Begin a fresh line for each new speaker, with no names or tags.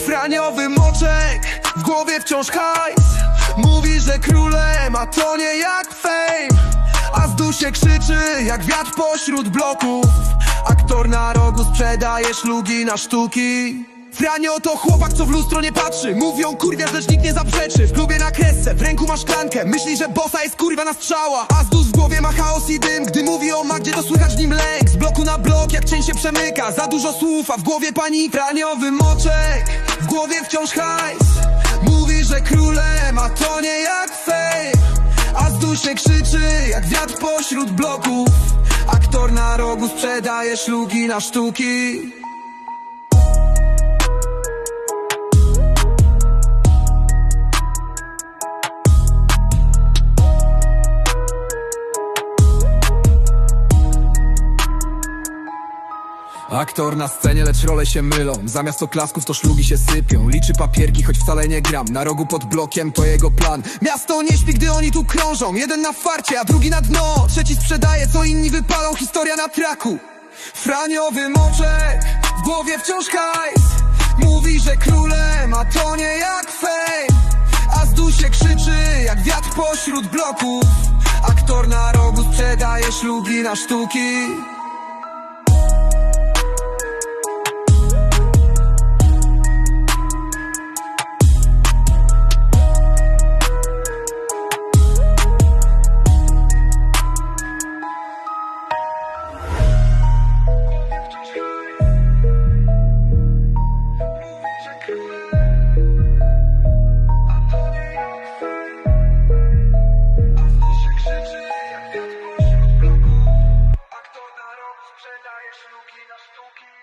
Franiowy moczek, w głowie wciąż hajs. Mówi, że królem, a to nie jak fame. A z dusie krzyczy, jak wiatr pośród bloków. Aktor na rogu sprzedaje szlugi na sztuki. Franio to chłopak, co w lustro nie patrzy. Mówią kurwia, lecz nikt nie zaprzeczy. W klubie na kresce, w ręku ma szklankę. Myśli, że bossa jest kurwa na strzała. A z dus w głowie ma chaos i dym. Gdy mówi o Magdzie, to słychać w nim lęk. Z bloku na blok, jak cień się przemyka. Za dużo słów, a w głowie panik Franiowy głowie wciąż hajs. Mówi, że królem, a to nie jak fame A z dusie krzyczy, jak wiatr pośród bloków. Aktor na rogu sprzedaje szlugi na sztuki Aktor na scenie, lecz role się mylą. Zamiast oklasków to szlugi się sypią. Liczy papierki, choć wcale nie gram. Na rogu pod blokiem to jego plan. Miasto nie śpi, gdy oni tu krążą. Jeden na farcie, a drugi na dno. Trzeci sprzedaje, co inni wypalą. Historia na traku. Franiowy moczek, w głowie wciąż hajs. Mówi, że królem, a to nie jak fame. A z dusie krzyczy, jak wiatr pośród bloków. Aktor na rogu sprzedaje szlugi na sztuki you keep